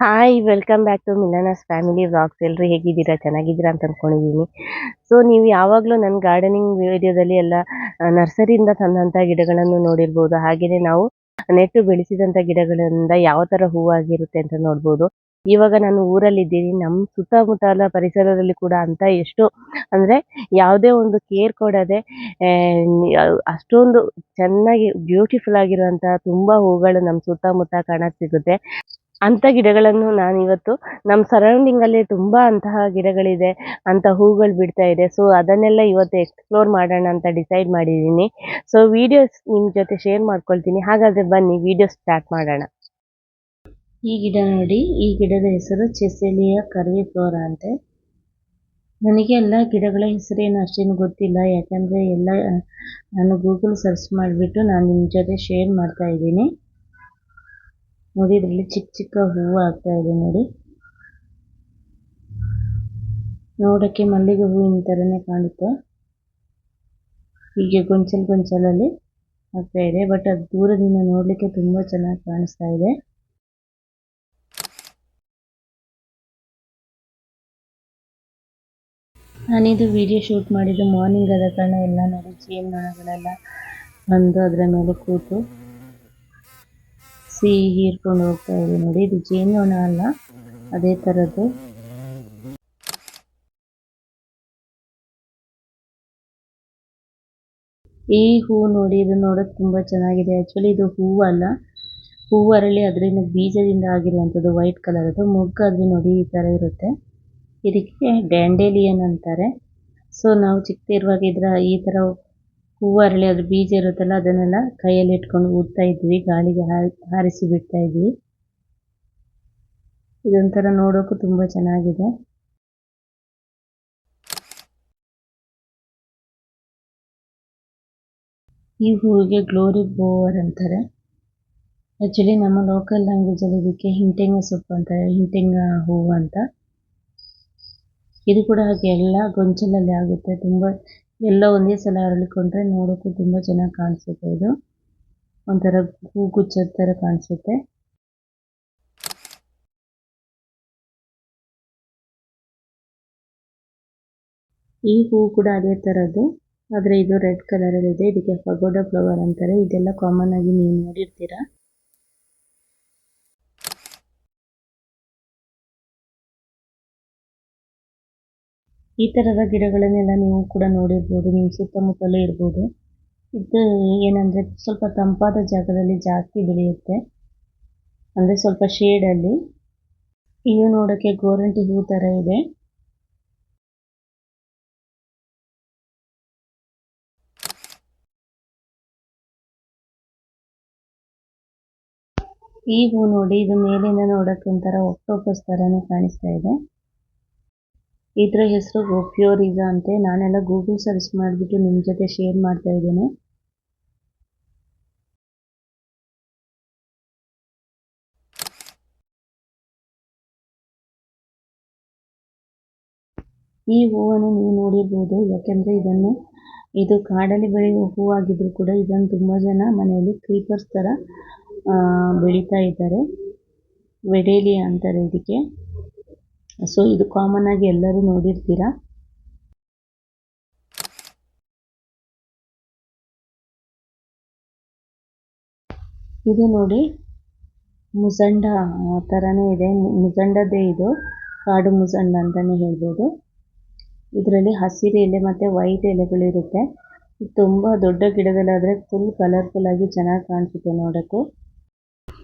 Hi welcome back to Milana's family vlogs ಎಲ್ಲರೂ ಹೇಗಿದ್ದೀರಾ? ಚೆನ್ನಾಗಿದ್ದೀರಾ ಅಂತ ಅಂದ್ಕೊಂಡಿದ್ದೀನಿ ಸೊ ನೀವು ಯಾವಾಗಲೂ ನನ್ನ ಗಾರ್ಡನಿಂಗ್ ವಿಡಿಯೋದಲ್ಲಿ ಎಲ್ಲ ನರ್ಸರಿಯಿಂದ ತಂದಂಥ ಗಿಡಗಳನ್ನು ನೋಡಿರ್ಬೋದು. ಹಾಗೆಯೇ ನಾವು ನೆಟ್ಟು ಬೆಳೆಸಿದಂಥ ಗಿಡಗಳಿಂದ ಯಾವ ಥರ ಹೂವಾಗಿರುತ್ತೆ ಅಂತ ನೋಡ್ಬೋದು. ಇವಾಗ ನಾನು ಊರಲ್ಲಿದ್ದೀನಿ. ನಮ್ಮ ಸುತ್ತಮುತ್ತಲ ಪರಿಸರದಲ್ಲಿ ಕೂಡ ಅಂತ ಎಷ್ಟು, ಅಂದರೆ ಯಾವುದೇ ಒಂದು ಕೇರ್ ಕೊಡದೆ ಅಷ್ಟೊಂದು ಚೆನ್ನಾಗಿ ಬ್ಯೂಟಿಫುಲ್ ಆಗಿರುವಂತಹ ತುಂಬ ಹೂಗಳು ನಮ್ಮ ಸುತ್ತಮುತ್ತ ಕಾಣಕ್ಕೆ ಸಿಗುತ್ತೆ. ಅಂಥ ಗಿಡಗಳನ್ನು ನಾನು ಇವತ್ತು ನಮ್ಮ ಸರೌಂಡಿಂಗಲ್ಲಿ ತುಂಬ ಅಂತಹ ಗಿಡಗಳಿದೆ ಅಂಥ ಹೂಗಳು ಬಿಡ್ತಾ ಇದೆ. ಸೊ ಅದನ್ನೆಲ್ಲ ಇವತ್ತು ಎಕ್ಸ್ಪ್ಲೋರ್ ಮಾಡೋಣ ಅಂತ ಡಿಸೈಡ್ ಮಾಡಿದ್ದೀನಿ. ಸೊ ವಿಡಿಯೋಸ್ ನಿಮ್ಮ ಜೊತೆ ಶೇರ್ ಮಾಡ್ಕೊಳ್ತೀನಿ. ಹಾಗಾದರೆ ಬನ್ನಿ ವಿಡಿಯೋ ಸ್ಟಾರ್ಟ್ ಮಾಡೋಣ. ಈ ಗಿಡ ನೋಡಿ, ಈ ಗಿಡದ ಹೆಸರು ಚೆಸೆಲಿಯ ಕರ್ವಿ ಫ್ಲೋರಾ ಅಂತೆ. ನನಗೆ ಎಲ್ಲ ಗಿಡಗಳ ಹೆಸರೇನು ಅಷ್ಟೇನು ಗೊತ್ತಿಲ್ಲ. ಯಾಕಂದರೆ ಎಲ್ಲ, ನಾನು ಗೂಗಲ್ ಸರ್ಚ್ ಮಾಡಿಬಿಟ್ಟು ನಾನು ನಿಮ್ಮ ಜೊತೆ ಶೇರ್ ಮಾಡ್ತಾ ಇದ್ದೀನಿ. ನೋಡಿ, ಇದರಲ್ಲಿ ಚಿಕ್ಕ ಚಿಕ್ಕ ಹೂವು ಆಗ್ತಾ ಇದೆ ನೋಡಿ. ನೋಡಕ್ಕೆ ಮಲ್ಲಿಗೆ ಹೂವಿನ ತರನೇ ಕಾಣುತ್ತೆ. ಹೀಗೆ ಗೊಂಚಲ್ ಗೊಂಚಲಲ್ಲಿ ಆಗ್ತಾ ಇದೆ. ಬಟ್ ಅದು ದೂರದಿಂದ ನೋಡಲಿಕ್ಕೆ ತುಂಬಾ ಚೆನ್ನಾಗಿ ಕಾಣಿಸ್ತಾ ಇದೆ. ನಾನಿದು ವಿಡಿಯೋ ಶೂಟ್ ಮಾಡಿದ್ದು ಮಾರ್ನಿಂಗ್ ಆದ ಕಾರಣ ಎಲ್ಲ ನೋಡಿ ಜೇನುನೊಣಗಳೆಲ್ಲ ಬಂದು ಅದರ ಮೇಲೆ ಕೂತು. ಸಿಹಿ ಹೀರ್ಕೊಂಡು ಹೋಗ್ತಾ ಇದೆ ನೋಡಿ, ಇದು ಜೇನುನೊಣ ಅಲ್ಲ, ಅದೇ ಥರದ್ದು ಈ ಹೂ ನೋಡಿ, ಇದು ನೋಡೋಕೆ ತುಂಬಾ ಚೆನ್ನಾಗಿದೆ. ಆಕ್ಚುಲಿ ಇದು ಹೂವು ಅಲ್ಲ ಹೂವು ಅರಳಿ ಅದರಿಂದ ಬೀಜದಿಂದ ಆಗಿರುವಂಥದ್ದು ವೈಟ್ ಕಲರ್ ಅದು. ಮೊಗ್ಗಾದ್ರೆ ನೋಡಿ, ಈ ಥರ ಇರುತ್ತೆ. ಇದಕ್ಕೆ ಡ್ಯಾಂಡೇಲಿಯನ್ ಅಂತಾರೆ. ಸೊ ನಾವು ಚಿಕ್ಕದಿರುವಾಗ ಇದರ ಈ ಥರ ಹೂವು ಅರಳಿ ಅದ್ರ ಬೀಜ ಇರುತ್ತಲ್ಲ, ಅದನ್ನೆಲ್ಲ ಕೈಯಲ್ಲಿ ಇಟ್ಕೊಂಡು ಊದ್ತಾ ಇದ್ವಿ, ಗಾಳಿಗೆ ಹಾರಿಸಿ ಬಿಡ್ತಾ ಇದ್ವಿ. ಇದೊಂಥರ ನೋಡೋಕು ತುಂಬಾ ಚೆನ್ನಾಗಿದೆ. ಈ ಹೂವಿಗೆ ಗ್ಲೋರಿ ಬೋವರ್ ಅಂತಾರೆ. ಆ್ಯಕ್ಚುಲಿ ನಮ್ಮ ಲೋಕಲ್ ಲ್ಯಾಂಗ್ವೇಜಲ್ಲಿ ಇದಕ್ಕೆ ಹಿಂಟೆಂಗ ಸೊಪ್ಪು ಅಂತಾರೆ ಹಿಂಟೆಂಗ ಹೂವು ಅಂತ. ಇದು ಕೂಡ ಹಾಗೆ ಎಲ್ಲ ಗೊಂಚಲಲ್ಲಿ ಆಗುತ್ತೆ, ತುಂಬ ಎಲ್ಲ ಒಂದೇ ಸಲ ಅರಳಿಕೊಂಡ್ರೆ ನೋಡೋಕು ತುಂಬ ಚೆನ್ನಾಗಿ ಕಾಣಿಸುತ್ತೆ ಇದು. ಒಂಥರ ಹೂಗುಚ್ಛದ ತರ ಕಾಣಿಸುತ್ತೆ. ಈ ಹೂ ಕೂಡ ಅದೇ ಥರದ್ದು ಆದರೆ ಇದು ರೆಡ್ ಕಲರಲ್ಲಿದೆ. ಇದಕ್ಕೆ ಪಗೋಡ ಫ್ಲವರ್ ಅಂತಾರೆ. ಇದೆಲ್ಲ ಕಾಮನ್ ಆಗಿ ನೀವು ನೋಡಿರ್ತೀರಾ. ಈ ತರದ ಗಿಡಗಳನ್ನೆಲ್ಲ ನೀವು ಕೂಡ ನೋಡಿರ್ಬೋದು ನಿಮ್ಮ ಸುತ್ತಮುತ್ತಲೂ ಇರ್ಬೋದು. ಇದು ಏನಂದ್ರೆ ಸ್ವಲ್ಪ ತಂಪಾದ ಜಾಗದಲ್ಲಿ ಜಾಸ್ತಿ ಬೆಳೆಯುತ್ತೆ. ಅಂದ್ರೆ ಸ್ವಲ್ಪ ಶೇಡಲ್ಲಿ ಇದು ನೋಡೋಕ್ಕೆ ಗೋರಂಟಿ ಹೂ ತರ ಇದೆ. ಈ ಹೂ ನೋಡಿ ಇದು ಮೇಲಿಂದ ನೋಡಕ್ಕೆ ಒಂಥರ ಒಕ್ಟೋಪಸ್ ಥರನೇ ಕಾಣಿಸ್ತಾ ಇದೆ. ಇದರ ಹೆಸರು ಒಫಿಯೋರಿಜಾ ಅಂತೆ. ನಾನೆಲ್ಲ ಗೂಗಲ್ ಸರ್ಚ್ ಮಾಡಿಬಿಟ್ಟು ನಿಮ್ಮ ಜೊತೆ ಶೇರ್ ಮಾಡ್ತಾ ಇದ್ದೇನೆ. ಈ ಹೂವನ್ನು ನೀವು ನೋಡಿರ್ಬೋದು. ಯಾಕೆಂದರೆ ಇದನ್ನು, ಇದು ಕಾಡಲ್ಲಿ ಬೆಳೆಯುವ ಹೂವಾಗಿದ್ದರೂ ಕೂಡ ಇದನ್ನು ತುಂಬ ಜನ ಮನೆಯಲ್ಲಿ ಕ್ರೀಪರ್ಸ್ ಥರ ಬೆಳೀತಾ ಇದ್ದಾರೆ. ವೆಡೇಲಿ ಅಂತಾರೆ ಇದಕ್ಕೆ. ಸೊ ಇದು ಕಾಮನ್ ಆಗಿ ಎಲ್ಲರೂ ನೋಡಿರ್ತೀರ? ಇದು ನೋಡಿ, ಮುಸಂಡ ಥರನೇ ಇದೆ. ಮುಸಂಡದೇ ಇದು. ಕಾಡು ಮುಸಂಡ ಅಂತಲೇ ಹೇಳ್ಬೋದು. ಇದರಲ್ಲಿ ಹಸಿರು ಎಲೆ ಮತ್ತು ವೈಟ್ ಎಲೆಗಳಿರುತ್ತೆ ತುಂಬ ದೊಡ್ಡ ಗಿಡಗಳಾದರೆ ಫುಲ್ ಕಲರ್ಫುಲ್ ಆಗಿ ಚೆನ್ನಾಗಿ ಕಾಣಿಸುತ್ತೆ ನೋಡೋಕ್ಕೆ.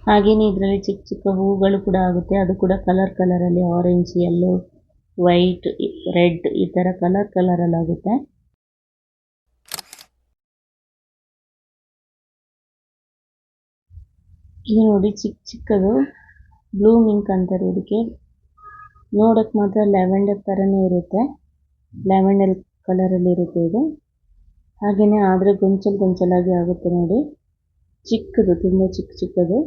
ಹಾಗೆಯೇ ಇದರಲ್ಲಿ ಚಿಕ್ಕ ಚಿಕ್ಕ ಹೂಗಳು ಕೂಡ ಆಗುತ್ತೆ. ಅದು ಕೂಡ ಕಲರ್ ಕಲರ್ ಅಲ್ಲಿ ಆರೆಂಜ್ ಯೆಲ್ಲೋ ವೈಟ್ ರೆಡ್ ಈ ತರ ಕಲರ್ ಕಲರಲ್ಲಿ ಆಗುತ್ತೆ. ಇದು ನೋಡಿ ಚಿಕ್ಕ ಚಿಕ್ಕದು ಬ್ಲೂ ಮಿಂಕ್ ಅಂತಾರೆ ಇದಕ್ಕೆ. ನೋಡಕ್ಕೆ ಮಾತ್ರ ಲ್ಯಾವೆಂಡರ್ ತರನೇ ಇರುತ್ತೆ. ಲ್ಯಾವೆಂಡರ್ ಅಲ್ಲಿ ಇರುತ್ತೆ ಇದು. ಹಾಗೆಯೇ ಆದ್ರೆ ಗೊಂಚಲ್ ಗೊಂಚಲಾಗಿ ಆಗುತ್ತೆ ನೋಡಿ. ಚಿಕ್ಕದು, ತುಂಬಾ ಚಿಕ್ಕ ಚಿಕ್ಕದು.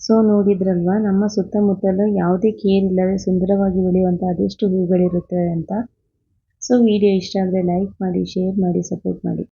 ಸೊ ನೋಡಿದ್ರಲ್ವಾ, ನಮ್ಮ ಸುತ್ತಮುತ್ತಲು ಯಾವುದೇ ಕೇರ್ ಇಲ್ಲದೆ ಸುಂದರವಾಗಿ ಬೆಳೆಯುವಂಥ ಅದೆಷ್ಟು ಹೂಗಳಿರುತ್ತೆ ಅಂತ. ಸೊ ವಿಡಿಯೋ ಇಷ್ಟ ಆದರೆ ಲೈಕ್ ಮಾಡಿ, ಶೇರ್ ಮಾಡಿ, ಸಪೋರ್ಟ್ ಮಾಡಿ.